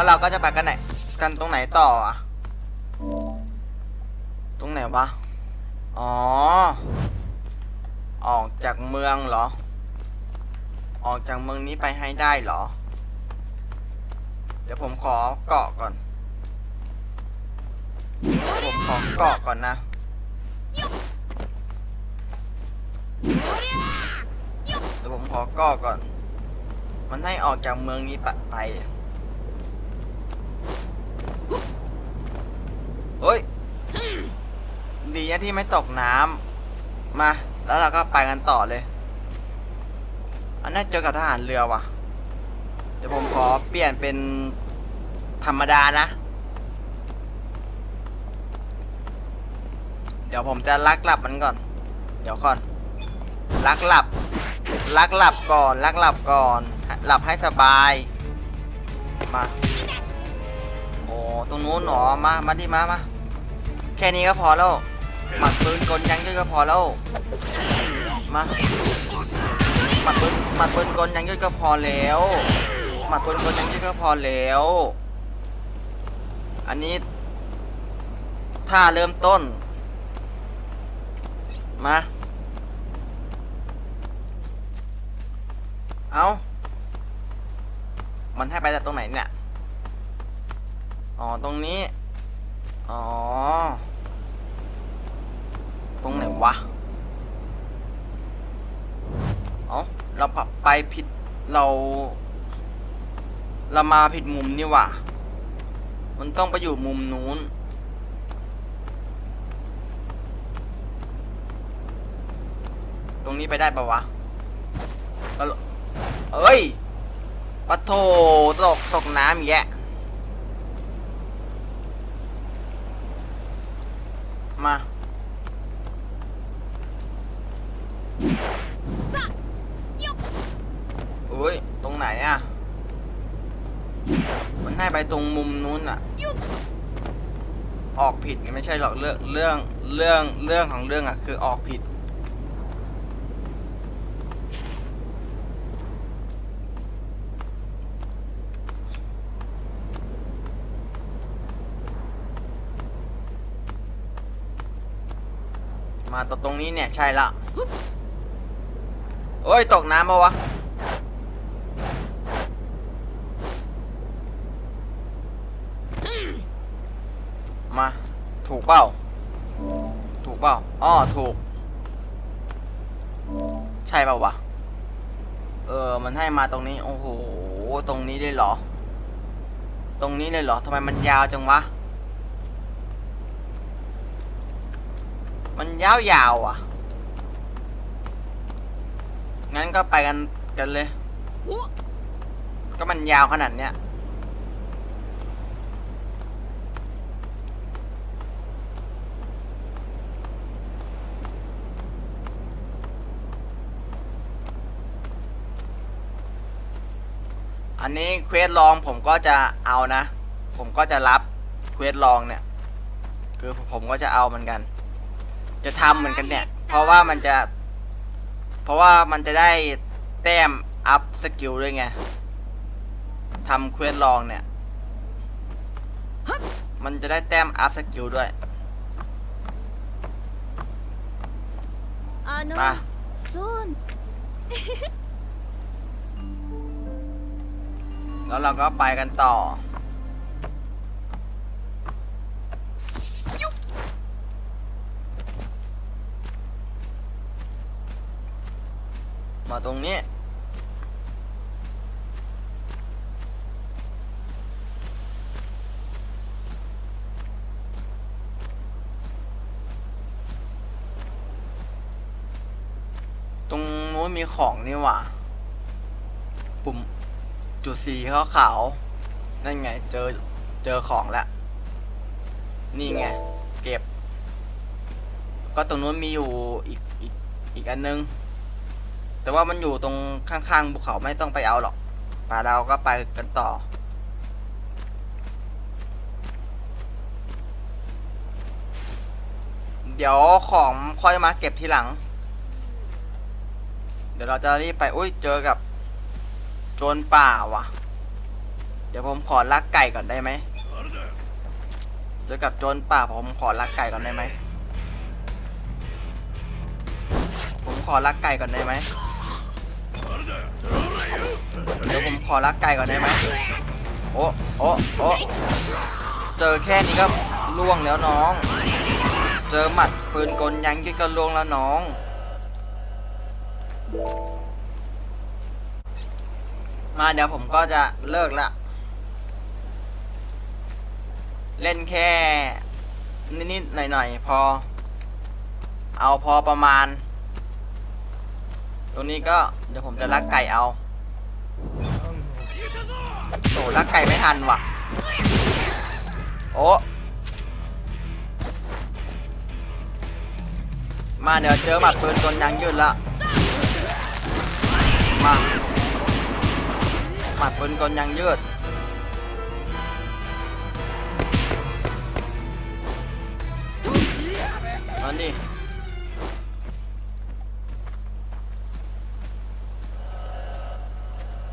แล้วเราก็จะไปกันไหน กันตรงไหนต่ออะตรงไหนวะ อ๋อ ออกจากเมืองเหรอ ออกจากเมืองนี้ไปให้ได้เหรอ เดี๋ยวผมขอเกาะก่อน ผมขอเกาะก่อนนะเดี๋ยวผมขอเกาะก่อน มันให้ออกจากเมืองนี้ไปไป เฮ้ย ดีนะที่ไม่ตกน้ำมา แล้วเราก็ไปกันต่อเลย อันนั้นเจอกับทหารเรือว่ะ เดี๋ยวผมขอเปลี่ยนเป็นธรรมดานะ เดี๋ยวผมจะลักหลับมันก่อน เดี๋ยวก่อน ลักหลับ ลักหลับก่อน ลักหลับก่อน หลับให้สบาย มา อ้ตรงนู้นหนอมา มาดิมามาแค่นี้ก็พอแล้วหมัดปืนกลยังยืดก็พอแล้วมาหมัดปืนหมัดปืนกลยังยืดก็พอแล้วหมัดปืนกลยังยืดก็พอแล้ว อันนี้ถ้าเริ่มต้น มาเอามันให้ไปจากตรงไหนเนี่ย อ๋อ ตรงนี้ อ๋อ ตรงไหนวะ เอ้า เราปรับไปผิด เรา เรามาผิดมุมนี่ว่ามันต้องไปอยู่มุมนู้น ตรงนี้ไปได้ปะวะเอ้ยปะโถตก ตกน้ำอีกแยะ มา อุ้ย ตรงไหนอะมันให้ไป ตรงมุมนู้นอะออกผิดไงไม่ใช่หรอกเรื่องเรื่องเรื่องเรื่องของเรื่องอะคือออกผิด มาตรงตรงนี้เนี่ยใช่ละเอ้ยตกน้ำมาวะ มา ถูก เปล่า ถูกเปล่าอ๋อถูก ใช่เปล่าวะ เออ มันให้มาตรงนี้ โอ้โห ตรงนี้ได้เหรอ ตรงนี้เลยเหรอทำไมมันยาวจังวะ มันยาวยาวอะ งั้นก็ไปกันกันเลย ก็มันยาวขนาดเนี้ย อันนี้เควสลองผมก็จะเอานะ ผมก็จะรับเควสลองเนี่ย คือผมก็จะเอาเหมือนกัน จะทำเหมือนกันเนี่ย เพราะว่ามันจะ เพราะว่ามันจะได้แต้มอัพสกิลด้วยไงทำเควสลองเนี่ย มันจะได้แต้มอัพสกิลด้วย あのまあそう แล้วเราก็ไปกันต่อ มาตรงนี้ตรงนู้นมีของนี่หว่าปุ่ม จุดสีขาวๆนั่นไง เจอเจอของแล้ว นี่ไง เก็บ ก็ตรงนู้นมีอยู่อีกอีกอีกอันนึง แต่ว่ามันอยู่ตรงข้างๆภูเขาไม่ต้องไปเอาหรอกป่าเราก็ไปกันต่อเดี๋ยวของค่อยมาเก็บทีหลัง เดี๋ยวเราจะรีบไป อุ้ย เจอกับ โจรป่าว่ะ เดี๋ยวผมขอลักไก่ก่อนได้ไหมเจอกับโจรป่าผมขอลักไก่ก่อนได้ไหม ผมขอลักไก่ก่อนได้ไหมเดี๋ยวผมขอลักไก่ก่อนได้ไหมโอ้โอ้โอ้เจอแค่นี้ก็ล่วงแล้วน้อง เจอหมัดปืนกลยังยืดก็ล่วงแล้วน้อง มาเดี๋ยวผมก็จะเลิกละ เล่นแค่ นิดๆหน่อยๆ พอ เอาพอประมาณ ตรงนี้ก็เดี๋ยวผมจะลักไก่เอาโอ้ลักไก่ไม่ทันว่ะ โอ้มาเดี๋ยวเจอหมัดปืนกลยางยืดละ มา หมัดปืนกลยางยืด มาดิ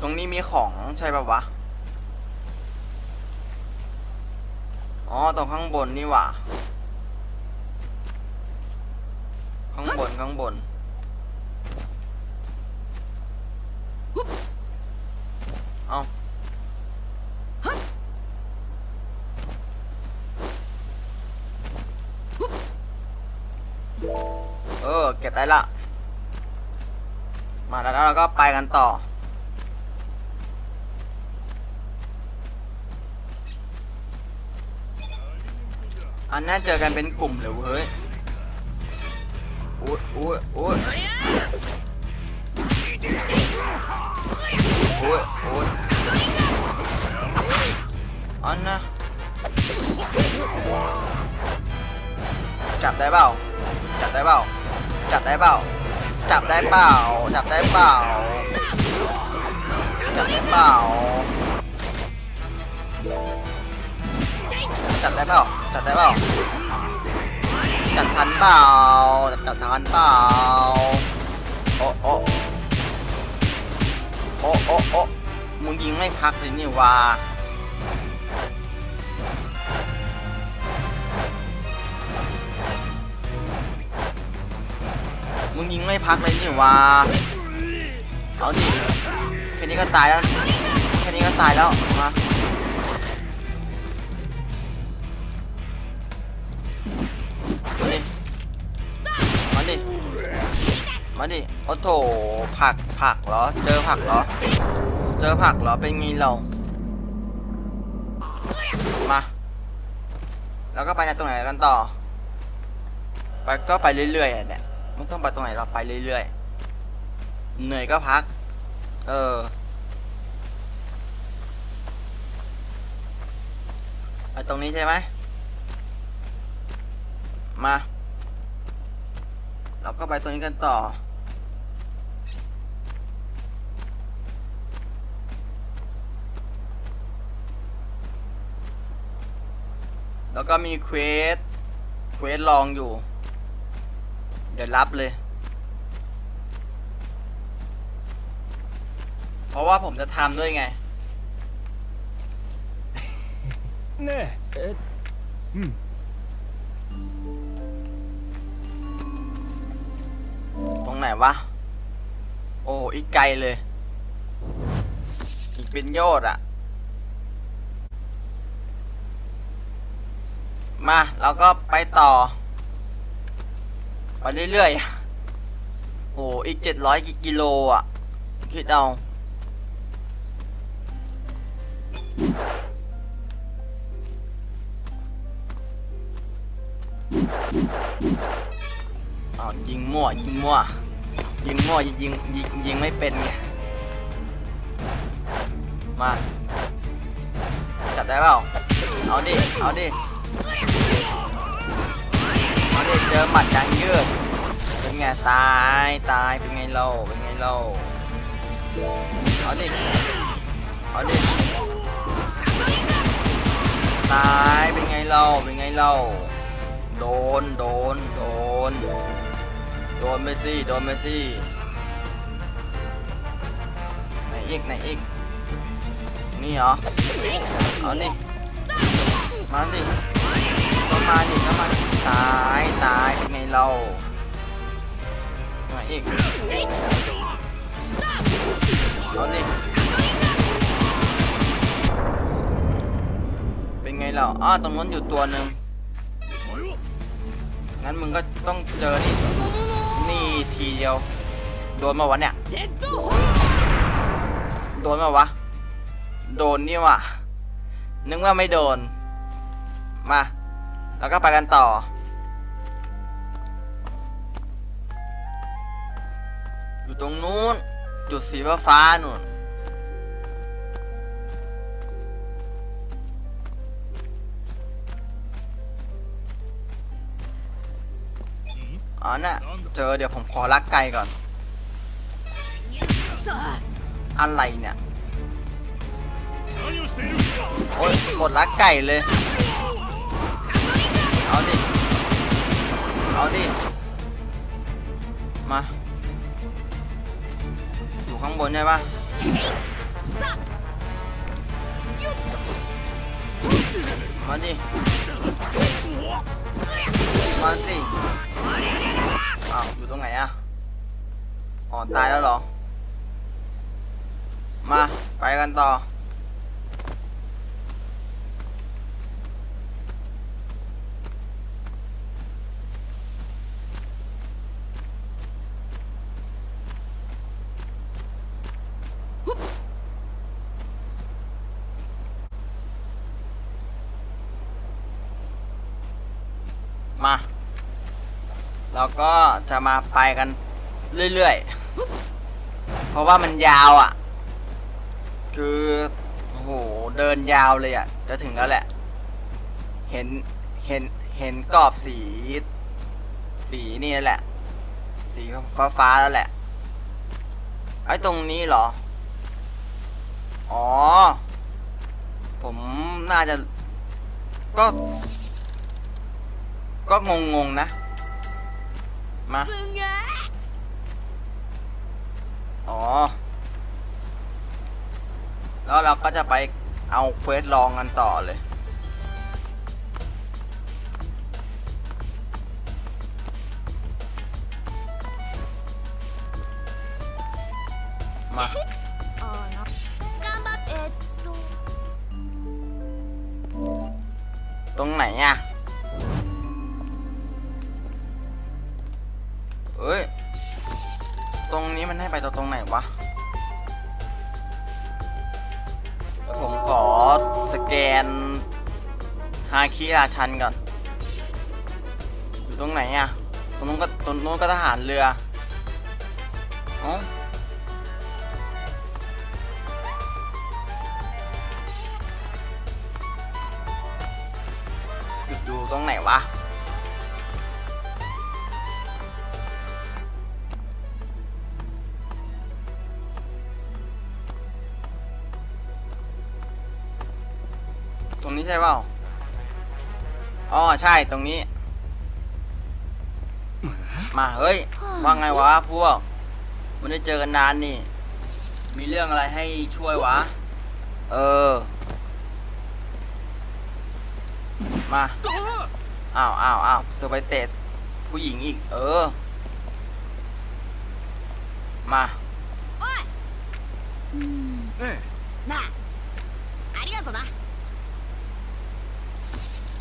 ตรงนี้มีของใช่ป่าวะ อ๋อ ตรงข้างบนนี่หว่า ข้างบน ข้างบน เอาเออ เก็บได้ละ มาแล้วเราก็ไปกันต่อ อันน่าเจอกันเป็นกลุ่มเลยเว้ยอุ้ยอุ้ยอุ้ยอุ้ยอุ้ยอันนะจับได้เปล่าจับได้เปล่า จับได้เปล่า จับได้เปล่า จับได้เปล่า จับได้เปล่า จับได้เปล่า จับได้เปล่า จับทันเปล่า จับทันเปล่า โอ้โอ้โอ้โอ้โอ้มึงยิงไม่พักเลยนี่วะ มึงยิงไม่พักเลยนี่วะเอาดิแค่นี้ก็ตายแล้วแค่นี้ก็ตายแล้วมามาดิมาดิ มาดิ โอ้โถ ผัก ผักเหรอ เจอผักเหรอ เจอผักเหรอ เป็นไงเรา มา แล้วก็ไปในตรงไหนกันต่อ ไปก็ไปเรื่อยๆเนี่ย ไม่ต้องไปตรงไหนเราไปเรื่อยๆ เหนื่อยก็พัก เออ ไปตรงนี้ใช่ไหม มา เราก็ไปตัวนี้กันต่อ แล้วก็มีเควส เควสลองอยู่ เดี๋ยวรับเลย เพราะว่าผมจะทำด้วยไง ねええうん ตรงไหนวะ โอ้ อีกไกลเลย อีกเป็นโยอดอะมา เราก็ไปต่อ ไปเรื่อยๆ โอ้อีกเจ็ดร้อยกิโลอะ คิดเอาอ้าวยิงมั่วยิงมั่วยิงมั่วยิงยิงยิงยิงไม่เป็นไงมาจับได้เปล่าเอาดิเอาดิ เอาดิเจอหมัดยางยืด เป็นไงตายตายเป็นไงเราเป็นไงเราเอาดิเอาดิตายเป็นไงเราเป็นไงเราโดนโดนโดนโดนไปสิโดนไปสิไหนอีกไหนอีกนี่เหรอเอานี่มาดิ ก็มาดิก็มาดิตายตายเป็นไงเรามาอีกเอาดิเป็นไงเราอ้อตรงนู้นอยู่ตัวหนึ่งงั้นมึงก็ต้องเจอนี่นี่ทีเดียวโดนมาวะเนี่ยโดนมาวะโดนนี่วะนึกว่าไม่โดน มา แล้วก็ไปกันต่อ อยู่ตรงนู้น จุดสีฟ้าๆนู่นอ๋อน่ะเจอเดี๋ยวผมขอลักไกลก่อน อะไรเนี่ย โอ้ยหมดลักไก่เลย เอาดิ เอาดิ มา อยู่ข้างบนใช่ปะมาดิ มาสิอ้าวอยู่ตรงไหนอะอ๋อตายแล้วเหรอ มา ไปกันต่อ มา เราก็จะมาไปกันเรื่อยๆ เพราะว่ามันยาวอะ่ะ คือโอ้โหเดินยาวเลยอะ่ะ จะถึงแล้วแหละ เห็นเห็นเห็นกรอบสี สีนี่แหละ สีฟ้าฟ้าๆแล้วแหละไอ้ตรงนี้เหรอ อ๋อ ผมน่าจะก็ ก็งงๆนะ มา อ๋อ แล้วเราก็จะไปเอาเควสลองกันต่อเลย มา ตรงไหนอะ คิราชันก่อน อยู่ตรงไหนอะ ตรงนู้นก็ตรงนู้นก็ทหารเรืออ๋ออยู่อยู่ตรงไหนวะตรงนี้ใช่เปล่า อ๋อใช่ตรงนี้ มาเฮ้ยว่าไงวะพวกไม่ได้เจอกันนานนี่ มีเรื่องอะไรให้ช่วยวะ เออ มาอ้าวอ้าวอ้าวเซอร์ไพรส์เตะผู้หญิงอีก เออ มา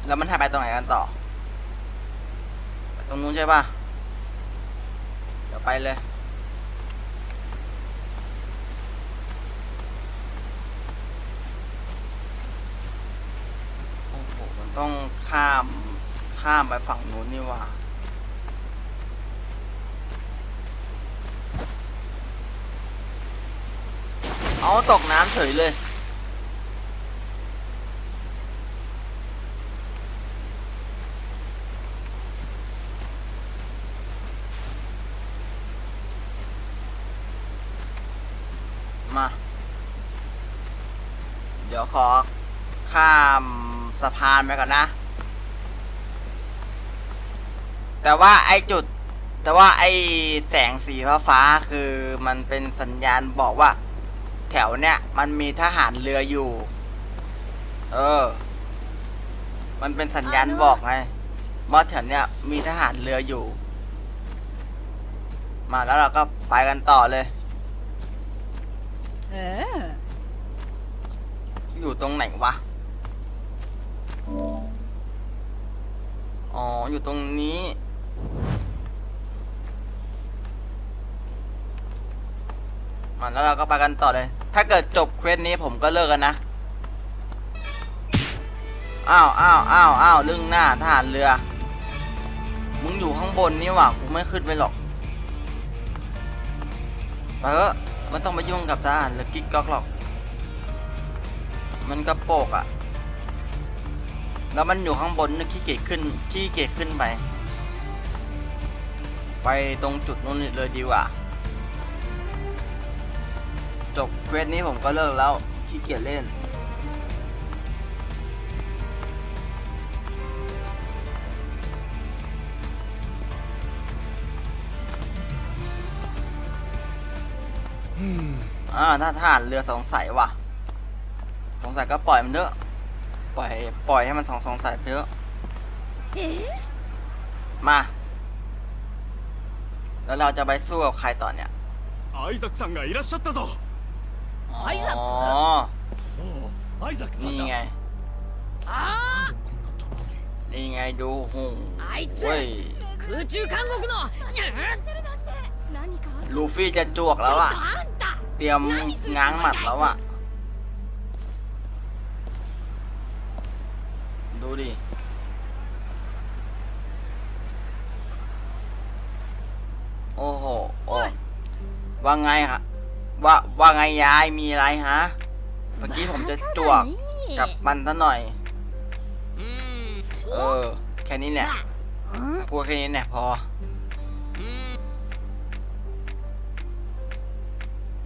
แล้วมันหายไปตรงไหนกันต่อ ตรงนู้นใช่ป่ะ เดี๋ยวไปเลย โอ้โห มันต้องข้าม ข้ามไปฝั่งนู้นนี่ว่าเอาตกน้ำเฉยเลย มา เดี๋ยวขอข้ามสะพานไปก่อนนะ แต่ว่าไอจุด แต่ว่าไอแสงสีฟ้าฟ้าคือมันเป็นสัญญาณบอกว่าเทถวเนี่ยมันมีทหารเรืออยู่ เออ มันเป็นสัญญาณบอกไงว่าแถวเนี้ยมีทหารเรืออยู่ มาแล้วเราก็ไปกันต่อเลย อยู่ตรงไหนวะ อ๋อ อยู่ตรงนี้ มาแล้วเราก็ไปกันต่อเลย ถ้าเกิดจบเควสนี้ผมก็เลิกกันนะ อ้าวอ้าวอ้าวอ้าวลึ่งหน้าทหารเรือ มึงอยู่ข้างบนนี่หว่ากูไม่ขึ้นไปหรอกไปเถอ มันต้องไปยุ่งกับทหารหรือกิ๊กก๊อกหรอก มันก็โปกอะ่ะ แล้วมันอยู่ข้างบนนึกขี้เกียจขึ้นขี้เกียจขึ้นไป ไปตรงจุดนู้นเลยดีกว่า จบเควสนี้ผมก็เลิกแล้วขี้เกียจเล่น อ่าถ้าทหารเรือสงสัยว่ะ สงสัยก็ปล่อยมันเถอะ ปล่อย ปล่อยให้มันสองสงสัยไปเถอะ え มา แล้วเราจะไปสู้กับใครต่อเนี่ย アイザックさんがいらっしゃったぞアイザック อ๋อ おおアイザックさ นี่ んだ ไง あ นี่ไงดูหู ああいつ เว้ย 空中監獄のにゃするなんて何か ลูฟี่จะจวก ちょ แล้ っ ว と อะ あんた เตรียมง้างหมัดแล้วอะดูดิ โอ้โหโอ้ยว่าไงครับว่าว่าไงยายมีอะไรฮะ เมื่อกี้ผมจะจวกกับมันซะหน่อย เออ แค่นี้แหละうんพูดแค่นี้เนี่ยพอ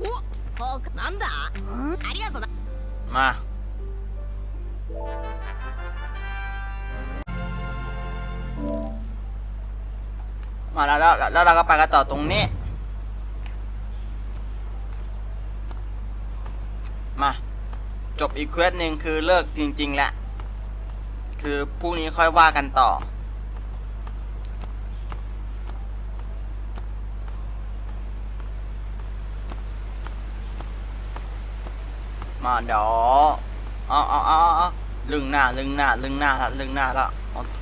おほうなんだうんありがとうな มา มาแล้วแล้วแล้วเราก็ไปกันต่อตรงนี้ มา จบอีกเควสหนึ่งคือเลิกจริง ๆ แล้ว คือพรุ่งนี้ค่อยว่ากันต่อ มาเดี๋ยวเอาเอาเอาเอาลึงหน้าลึงหน้าลึงหน้าละลึงหน้าละโอ้โถ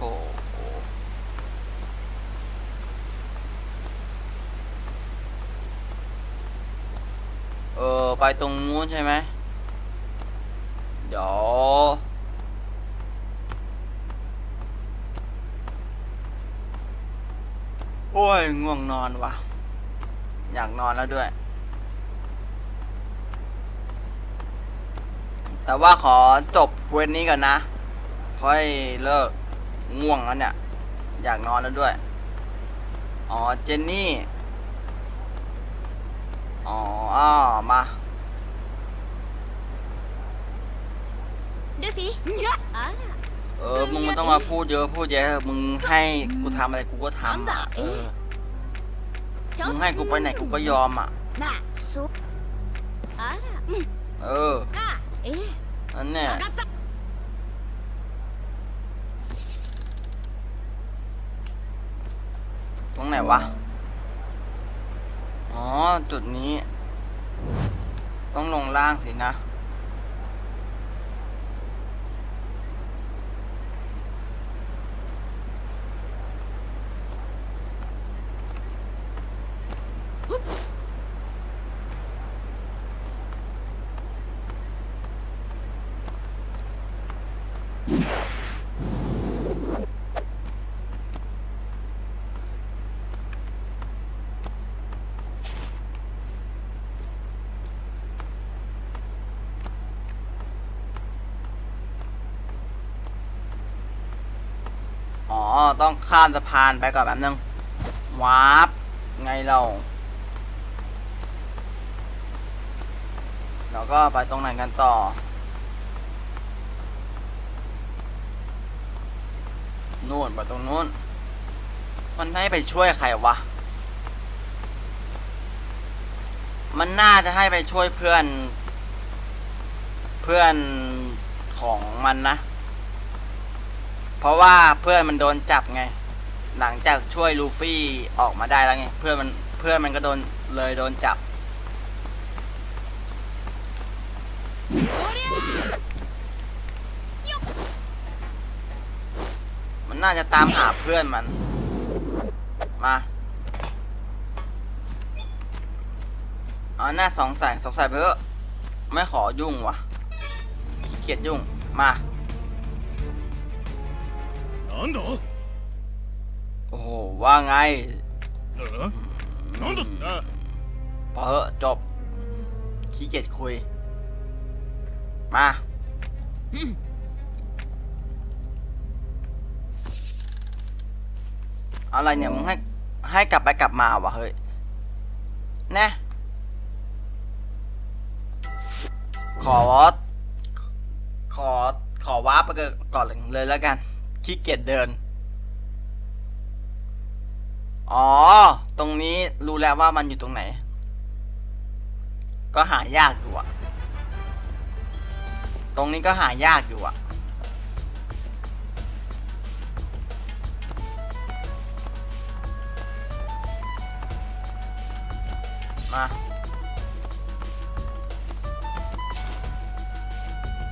เออไปตรงนู้นใช่ไหมเดี๋ยวโอ้ยง่วงนอนว่ะ อยากนอนแล้วด้วย แต่ว่าขอจบเวนนี้ก่อนนะ ค่อยเลิกง่วงแล้วเนี่ย อยากนอนแล้วด้วย อ๋อ เจนนี่ อ๋ออ้อมา ルフィあら เออ มึงไม่ต้องมาพูดเยอะพูดเยอะ มึงให้กูทำอะไรกูก็ทำอ่ะ เออ ちょ มึงให้กูไปไหนกูก็ยอมอ่ะ なそうあら เออ あ ええ นั่นเนี่ย 分かった ตรงไหนวะ อ๋อ จุดนี้ ต้องลงล่างสินะ ต้องข้ามสะพานไปก่อนแป๊บนึงวาร์ปไงเราเราก็ไปตรงไหนกันต่อ นู่นไปตรงนู้น มันให้ไปช่วยใครวะ มันน่าจะให้ไปช่วยเพื่อน เพื่อนของมันนะ เพราะว่าเพื่อนมันโดนจับไง หลังจากช่วยลูฟี่ออกมาได้แล้วไง เพื่อนมันเพื่อนมันก็โดนเลยโดนจับ มันน่าจะตามหาเพื่อนมัน มาเอหน้าสงสัยสงสัยไปก็ไม่ขอยุ่งวะขี้เกียจยุ่งมา なんだ โอ้โห ว่าไง えなんだあ พอเหอะจบ ขี้เกียจคุย มา อะไรเนี่ย มึงให้ ให้กลับไปกลับมาวะเฮ้ย แน่ ขอ ขอ ขอวาร์ปไปก่อนเลยแล้วกัน ขี้เกียจเดิน อ๋อ ตรงนี้รู้แล้วว่ามันอยู่ตรงไหน ก็หายากอยู่อะตรงนี้ก็หายากอยู่อะมา